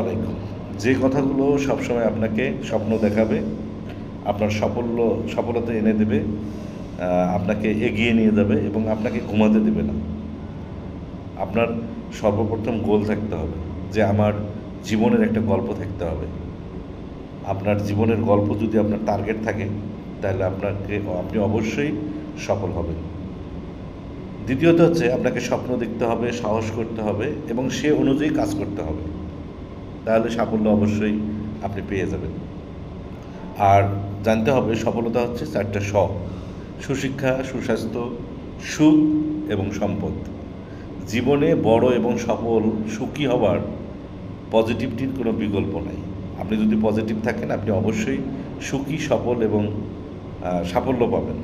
আলাইকুম। যে কথাগুলো সবসময় আপনাকে স্বপ্ন দেখাবে, আপনার সাফল্য, সফলতা এনে দেবে আপনাকে এগিয়ে নিয়ে যাবে এবং আপনাকে ঘুমাতে দেবে না। আপনার সর্বপ্রথম গোল থাকতে হবে যে আমার জীবনের একটা গল্প থাকতে হবে। আপনার জীবনের গল্প যদি আপনার টার্গেট থাকে, তাহলে আপনাকে আপনি অবশ্যই সফল হবেন। দ্বিতীয়ত হচ্ছে আপনাকে স্বপ্ন দেখতে হবে, সাহস করতে হবে এবং সে অনুযায়ী কাজ করতে হবে। তাহলে সাফল্য অবশ্যই আপনি পেয়ে যাবেন। আর জানতে হবে সফলতা হচ্ছে চারটা স সুশিক্ষা, সুস্বাস্থ্য, সুখ এবং সম্পদ। জীবনে বড় এবং সফল, সুখী হওয়ার পজিটিভিটির কোনো বিকল্প নাই। আপনি যদি পজিটিভ থাকেন, আপনি অবশ্যই সুখী, সফল এবং সাফল্য পাবেন।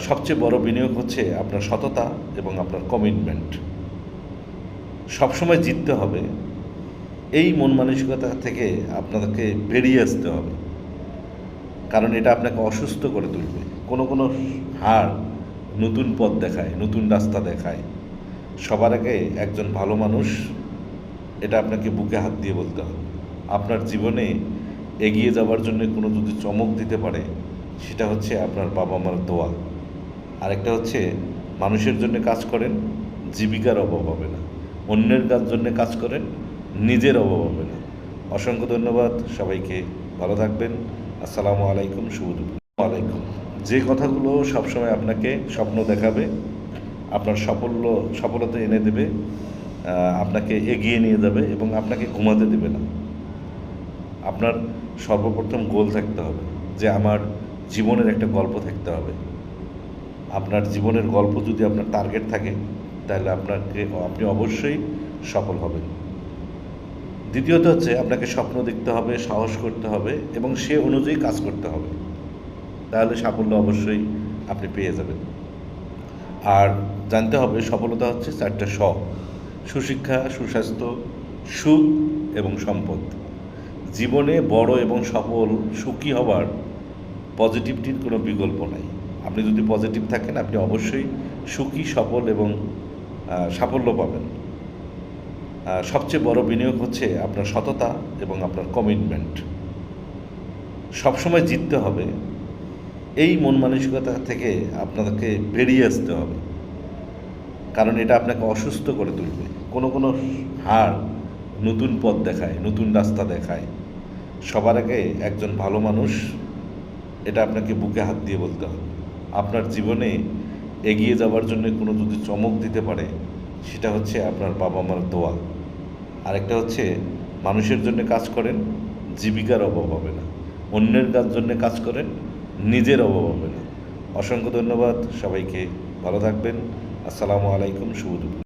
সবচেয়ে বড় বিনিয়োগ হচ্ছে আপনার সততা এবং আপনার কমিটমেন্ট সবসময় জিততে হবে। এই মন মানসিকতা থেকে আপনাকে বেরিয়ে আসতে হবে। কারণ এটা আপনাকে অসুস্থ করে তুলবে। কোনো কোনো হার নতুন পথ দেখায়, নতুন রাস্তা দেখায়। সবার আগে একজন ভালো মানুষ, এটা আপনাকে বুকে হাত দিয়ে বলতে হবে। আপনার জীবনে এগিয়ে যাওয়ার জন্য কোনো যদি চমক দিতে পারে, সেটা হচ্ছে আপনার বাবা মার দোয়া। আরেকটা হচ্ছে, মানুষের জন্য কাজ করেন, জীবিকার অভাব হবে না। অন্যের কাজ জন্য কাজ করেন নিজের অভাব অসংখ্য ধন্যবাদ, সবাইকে ভালো থাকবেন। আসসালামু আলাইকুম, শুভ আলাইকুম যে কথাগুলো সবসময় আপনাকে স্বপ্ন দেখাবে, আপনার সাফল্য, সফলতা এনে দেবে আপনাকে এগিয়ে নিয়ে যাবে এবং আপনাকে ঘুমাতে দেবে না। আপনার সর্বপ্রথম গোল থাকতে হবে যে আমার জীবনের একটা গল্প থাকতে হবে। আপনার জীবনের গল্প যদি আপনার টার্গেট থাকে, তাহলে আপনাকে, আপনি অবশ্যই সফল হবেন। দ্বিতীয়ত হচ্ছে আপনাকে স্বপ্ন দেখতে হবে, সাহস করতে হবে এবং সে অনুযায়ী কাজ করতে হবে। তাহলে সাফল্য অবশ্যই আপনি পেয়ে যাবেন। আর জানতে হবে সফলতা হচ্ছে চারটা স, সুশিক্ষা, সুস্বাস্থ্য, সুখ এবং সম্পদ। জীবনে বড় এবং সফল সুখী হওয়ার পজিটিভিটির কোনো বিকল্প নাই। আপনি যদি পজিটিভ থাকেন, আপনি অবশ্যই সুখী, সফল এবং সাফল্য পাবেন। সবচেয়ে বড় বিনিয়োগ হচ্ছে আপনার সততা এবং আপনার কমিটমেন্ট সবসময় জিততে হবে। এই মন মানসিকতা থেকে আপনাকে বেরিয়ে আসতে হবে। কারণ এটা আপনাকে অসুস্থ করে তুলবে। কোনো কোনো হার নতুন পথ দেখায়, নতুন রাস্তা দেখায়। সবার আগে একজন ভালো মানুষ, এটা আপনাকে বুকে হাত দিয়ে বলতে হবে। আপনার জীবনে এগিয়ে যাওয়ার জন্য কোনো যদি চমক দিতে পারে, সেটা হচ্ছে আপনার বাবা মার দোয়া। আরেকটা হচ্ছে মানুষের জন্য কাজ করেন, জীবিকার অভাব হবে না। অন্যের কাজ জন্য কাজ করেন, নিজের অভাব হবে না। অসংখ্য ধন্যবাদ সবাইকে। ভালো থাকবেন। আসসালামু আলাইকুম, শুভ